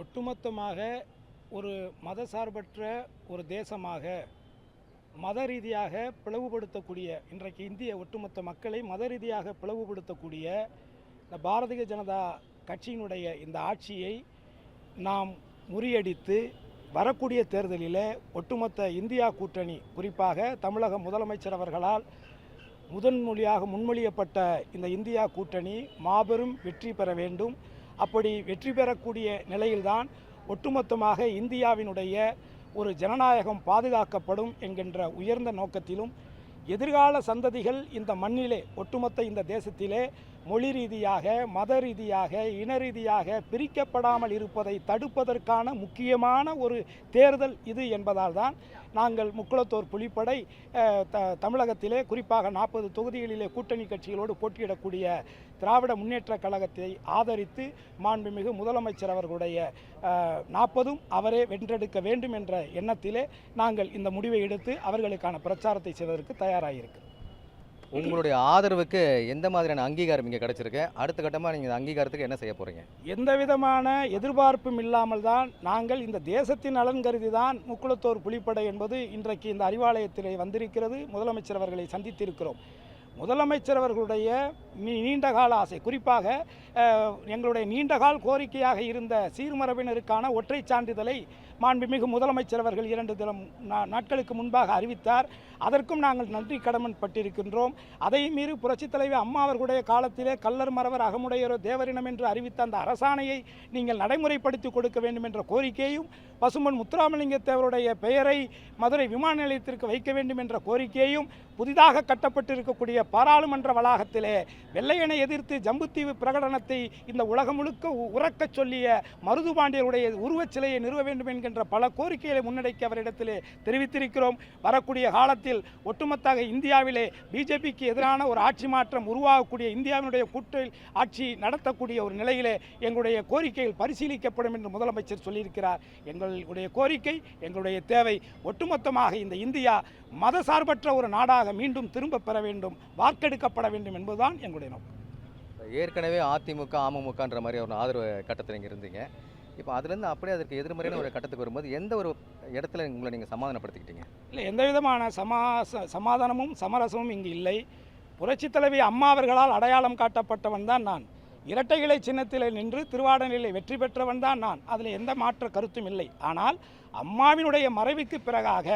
ஒட்டுமொத்தமாக ஒரு மதசார்பற்ற ஒரு தேசமாக மத ரீதியாக பிளவுபடுத்தக்கூடிய இன்றைக்கு இந்திய ஒட்டுமொத்த மக்களை மத ரீதியாக பிளவுபடுத்தக்கூடிய இந்த பாரதிய ஜனதா கட்சியினுடைய இந்த ஆட்சியை நாம் முறியடித்து வரக்கூடிய தேர்தலில் ஒட்டுமொத்த இந்தியா கூட்டணி குறிப்பாக தமிழக முதலமைச்சர் அவர்களால் முதன்மொழியாக முன்மொழியப்பட்ட இந்த இந்தியா கூட்டணி மாபெரும் வெற்றி பெற வேண்டும். அப்படி வெற்றி பெறக்கூடிய நிலையில்தான் ஒட்டுமொத்தமாக இந்தியாவினுடைய ஒரு ஜனநாயகம் பாதுகாக்கப்படும் என்கின்ற உயர்ந்த நோக்கத்திலும் எதிர்கால சந்ததிகள் இந்த மண்ணிலே ஒட்டுமொத்த இந்த தேசத்திலே மொழி ரீதியாக மத ரீதியாக இன ரீதியாக பிரிக்கப்படாமல் இருப்பதை தடுப்பதற்கான முக்கியமான ஒரு தேர்தல் இது என்பதால் தான் நாங்கள் முக்குளத்தோர் புலிப்படை த தமிழகத்திலே குறிப்பாக நாற்பது தொகுதிகளிலே கூட்டணி கட்சிகளோடு போட்டியிடக்கூடிய திராவிட முன்னேற்ற கழகத்தை ஆதரித்து மாண்புமிகு முதலமைச்சர் அவர்களுடைய நாற்பதும் அவரே வென்றெடுக்க வேண்டும் என்ற எண்ணத்திலே நாங்கள் இந்த முடிவை எடுத்து அவர்களுக்கான பிரச்சாரத்தை செய்வதற்கு தயாராகியிருக்கிறோம் உங்களுடைய ஆதரவுக்கு எந்த மாதிரியான அங்கீகாரம் இங்கே கிடைச்சிருக்கு? அடுத்த கட்டமாக நீங்கள் இந்த அங்கீகாரத்துக்கு என்ன செய்ய போகிறீங்க எந்த விதமான எதிர்பார்ப்பும் இல்லாமல் தான் நாங்கள் இந்த தேசத்தின் நலன் கருதி தான் முக்குளத்தோர் புலிப்படை என்பது இன்றைக்கு இந்த அறிவாலயத்திலே வந்திருக்கிறது. முதலமைச்சர் அவர்களை சந்தித்திருக்கிறோம். முதலமைச்சர் அவர்களுடைய நீ- நீண்டகால ஆசை. குறிப்பாக எங்களுடைய நீண்டகால் கோரிக்கையாக இருந்த சீர்மரபினருக்கான ஒற்றை சான்றிதழை மாண்புமிகு முதலமைச்சர் அவர்கள் இரண்டு தினம் நா- நாட்களுக்கு முன்பாக அறிவித்தார். அதற்கும் நாங்கள் நன்றி கடமன் பட்டிருக்கின்றோம் அதை மீறி புரட்சித் தலைவி அம்மா அவர்களுடைய காலத்திலே கல்லர் மறவர் அகமுடையரோ தேவரினம் என்று அறிவித்த அந்த அரசாணையை நீங்கள் நடைமுறைப்படுத்தி கொடுக்க வேண்டும் என்ற கோரிக்கையும் பசுமன் முத்துராமலிங்க தேவருடைய பெயரை மதுரை விமான நிலையத்திற்கு வைக்க வேண்டும் என்ற கோரிக்கையும் புதிதாக கட்டப்பட்டிருக்கக்கூடிய பாராளுமன்ற வளாகத்திலே வெள்ளையனை எதிர்த்து ஜம்புத்தீவு பிரகடனத்தை இந்த உலகம் முழுக்க உ- உறக்கச் சொல்லிய மருதுபாண்டியருடைய உருவச் சிலையை நிறுவ வேண்டும் என்கின்ற பல கோரிக்கைகளை முன்னெடுக்க அவரிடத்திலே தெரிவித்திருக்கிறோம். வரக்கூடிய காலத்தில் ஒட்டுமொத்தாக இந்தியாவிலே பிஜேபிக்கு எதிரான ஒரு ஆட்சி மாற்றம் உருவாகக்கூடிய இந்தியாவினுடைய கூட்டில் ஆட்சி நடத்தக்கூடிய ஒரு நிலையிலே எங்களுடைய கோரிக்கைகள் பரிசீலிக்கப்படும் என்று முதலமைச்சர் சொல்லியிருக்கிறார். எங்களுடைய கோரிக்கை எங்களுடைய தேவை ஒட்டுமொத்தமாக இந்த இந்தியா மதசார்பற்ற ஒரு நாடாக மீண்டும் திரும்பப் பெற வேண்டும் வாக்கெடுக்கப்பட வேண்டும் என்பதுதான் எங்களுடைய நோக்கம். ஏற்கனவே அதிமுக அமமுகன்ற மாதிரி ஒரு ஆதரவு கட்டத்தில் நீங்கள் இருந்தீங்க. இப்போ அதுலேருந்து அப்படியே அதற்கு எதிர்மறையான ஒரு கட்டத்துக்கு வரும்போது எந்த ஒரு இடத்துல உங்களை நீங்கள் சமாதானப்படுத்திக்கிட்டீங்க? இல்லை எந்த விதமான சமாச சமாதானமும் சமரசமும் இங்கு இல்லை. புரட்சித் தலைவி அம்மா அவர்களால் அடையாளம் காட்டப்பட்டவன் தான் நான். இரட்டை இலை சின்னத்திலே நின்று திருவாடனிலே வெற்றி பெற்றவன் தான் நான். அதில் எந்த மாற்ற கருத்தும் இல்லை. ஆனால் அம்மாவினுடைய மறைவுக்கு பிறகாக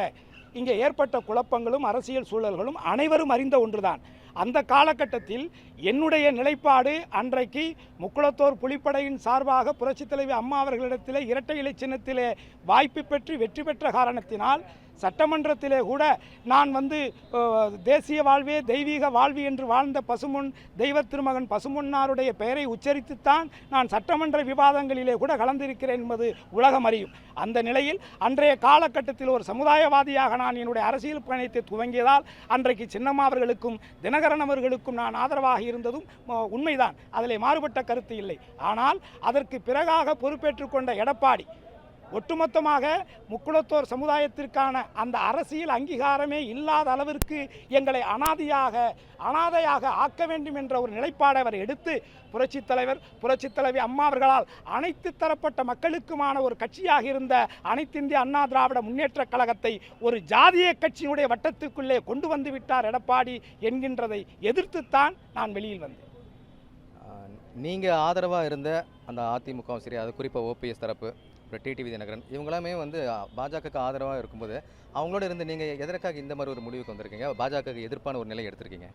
இங்கே ஏற்பட்ட குழப்பங்களும் அரசியல் சூழல்களும் அனைவரும் அறிந்த ஒன்றுதான். அந்த காலகட்டத்தில் என்னுடைய நிலைப்பாடு அன்றைக்கு முக்குளத்தோர் புலிப்படையின் சார்பாக புரட்சித் தலைவி அம்மா அவர்களிடத்திலே இரட்டை இலை சின்னத்திலே வாய்ப்பு பெற்று வெற்றி பெற்ற காரணத்தினால் சட்டமன்றத்திலே கூட நான் வந்து தேசிய வாழ்வே தெய்வீக வாழ்வி என்று வாழ்ந்த பசுமுன் தெய்வ திருமகன் பசுமுன்னாருடைய பெயரை உச்சரித்துத்தான் நான் சட்டமன்ற விவாதங்களிலே கூட கலந்திருக்கிறேன் என்பது உலகம் அறியும். அந்த நிலையில் அன்றைய காலகட்டத்தில் ஒரு சமுதாயவாதியாக நான் என்னுடைய அரசியல் பயணத்தை துவங்கியதால் அன்றைக்கு சின்னம்மா அவர்களுக்கும் தினகரன் அவர்களுக்கும் நான் ஆதரவாக இருந்ததும் உண்மைதான். அதில் மாறுபட்ட கருத்து இல்லை. ஆனால் அதற்கு பிறகாக பொறுப்பேற்றுக் கொண்ட எடப்பாடி ஒட்டுமொத்தமாக முக்குளத்தோர் சமுதாயத்திற்கான அந்த அரசியல் அங்கீகாரமே இல்லாத அளவிற்கு எங்களை அனாதியாக அனாதையாக ஆக்க வேண்டும் என்ற ஒரு நிலைப்பாடை அவர் எடுத்து புரட்சித் தலைவர் புரட்சித் தலைவி அம்மா அவர்களால் அனைத்து தரப்பட்ட மக்களுக்குமான ஒரு கட்சியாக இருந்த அனைத்து இந்திய அண்ணா திராவிட முன்னேற்றக் கழகத்தை ஒரு ஜாதிய கட்சியினுடைய வட்டத்துக்குள்ளே கொண்டு வந்து விட்டார் எடப்பாடி என்கின்றதை எதிர்த்துத்தான் நான் வெளியில் வந்தேன். நீங்கள் ஆதரவாக இருந்த அந்த அதிமுகவும் சரி அது குறிப்பாக ஓபிஎஸ் தரப்பு இப்போ டிடிவி தினகரன் இவங்களாமே வந்து பாஜகக்கு ஆதரவாக இருக்கும்போது அவங்களோட இருந்து நீங்கள் எதற்காக இந்த மாதிரி ஒரு முடிவுக்கு வந்திருக்கீங்க? பாஜகவுக்கு எதிர்ப்பான ஒரு நிலை எடுத்திருக்கீங்க?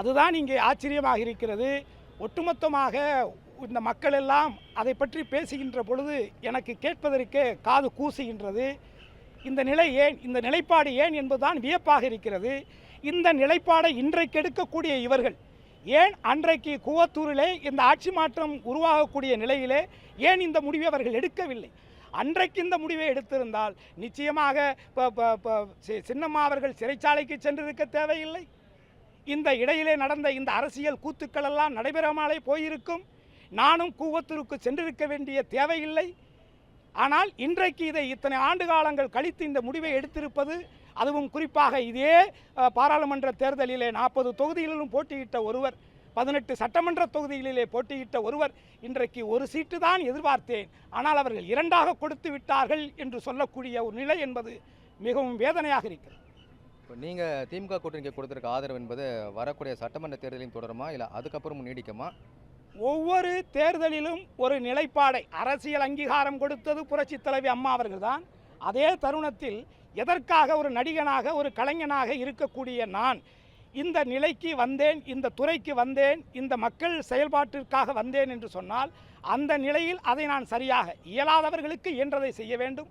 அதுதான் இங்கே ஆச்சரியமாக இருக்கிறது. ஒட்டுமொத்தமாக இந்த மக்கள் எல்லாம் அதை பற்றி பேசுகின்ற பொழுது எனக்கு கேட்பதற்கே காது கூசுகின்றது. இந்த நிலை ஏன் இந்த நிலைப்பாடு ஏன் என்பதுதான் வியப்பாக இருக்கிறது. இந்த நிலைப்பாடை இன்றைக்கு எடுக்கக்கூடிய இவர்கள் ஏன் அன்றைக்கு கூவத்தூரிலே இந்த ஆட்சி மாற்றம் உருவாகக்கூடிய நிலையிலே ஏன் இந்த முடிவை அவர்கள் எடுக்கவில்லை? அன்றைக்கு இந்த முடிவை எடுத்திருந்தால் நிச்சயமாக சின்னம்மா அவர்கள் சிறைச்சாலைக்கு சென்றிருக்க தேவையில்லை. இந்த இடையிலே நடந்த இந்த அரசியல் கூத்துக்கள் எல்லாம் நடைபெறாமலே போயிருக்கும். நானும் கூவத்தூருக்கு சென்றிருக்க வேண்டிய தேவையில்லை. ஆனால் இன்றைக்கு இதை இத்தனை ஆண்டு காலங்கள் கழித்து இந்த முடிவை எடுத்திருப்பது அதுவும் குறிப்பாக இதே பாராளுமன்ற தேர்தலிலே நாற்பது தொகுதிகளிலும் போட்டியிட்ட ஒருவர் பதினெட்டு சட்டமன்ற தொகுதிகளிலே போட்டியிட்ட ஒருவர் இன்றைக்கு ஒரு சீட்டு தான் எதிர்பார்த்தேன். ஆனால் அவர்கள் இரண்டாக கொடுத்து விட்டார்கள் என்று சொல்லக்கூடிய ஒரு நிலை என்பது மிகவும் வேதனையாக இருக்கிறது. இப்போ நீங்கள் திமுக கூட்டணிக்கு கொடுத்துருக்க ஆதரவு என்பது வரக்கூடிய சட்டமன்ற தேர்தலையும் தொடருமா? இல்லை அதுக்கப்புறமும் நீடிக்குமா? ஒவ்வொரு தேர்தலிலும் ஒரு நிலைப்பாடை அரசியல் அங்கீகாரம் கொடுத்தது புரட்சித் தலைவி அம்மா அவர்கள்தான் அதே தருணத்தில் எதற்காக ஒரு நடிகனாக ஒரு கலைஞனாக இருக்கக்கூடிய நான் இந்த நிலைக்கு வந்தேன் இந்த துறைக்கு வந்தேன் இந்த மக்கள் செயல்பாட்டிற்காக வந்தேன் என்று சொன்னால் அந்த நிலையில் அதை நான் சரியாக இயலாதவர்களுக்கு இயன்றதை செய்ய வேண்டும்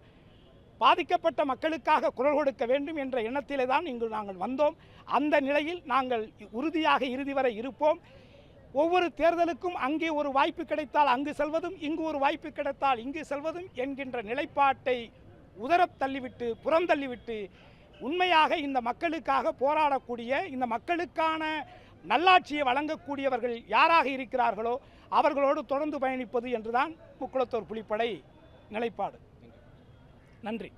பாதிக்கப்பட்ட மக்களுக்காக குரல் கொடுக்க வேண்டும் என்ற எண்ணத்திலே தான் இங்கு நாங்கள் வந்தோம். அந்த நிலையில் நாங்கள் உறுதியாக இறுதி வரை இருப்போம். ஒவ்வொரு தேர்தலுக்கும் அங்கே ஒரு வாய்ப்பு கிடைத்தால் அங்கு செல்வதும் இங்கு ஒரு வாய்ப்பு கிடைத்தால் இங்கு செல்வதும் என்கின்ற நிலைப்பாட்டை உதரத் தள்ளிவிட்டு புறந்தள்ளிவிட்டு உண்மையாக இந்த மக்களுக்காக போராடக்கூடிய இந்த மக்களுக்கான நல்லாட்சியை வழங்கக்கூடியவர்கள் யாராக இருக்கிறார்களோ அவர்களோடு தொடர்ந்து பயணிப்பது என்றுதான் முக்குளத்தோர் புலிப்படை நிலைப்பாடு. நன்றி.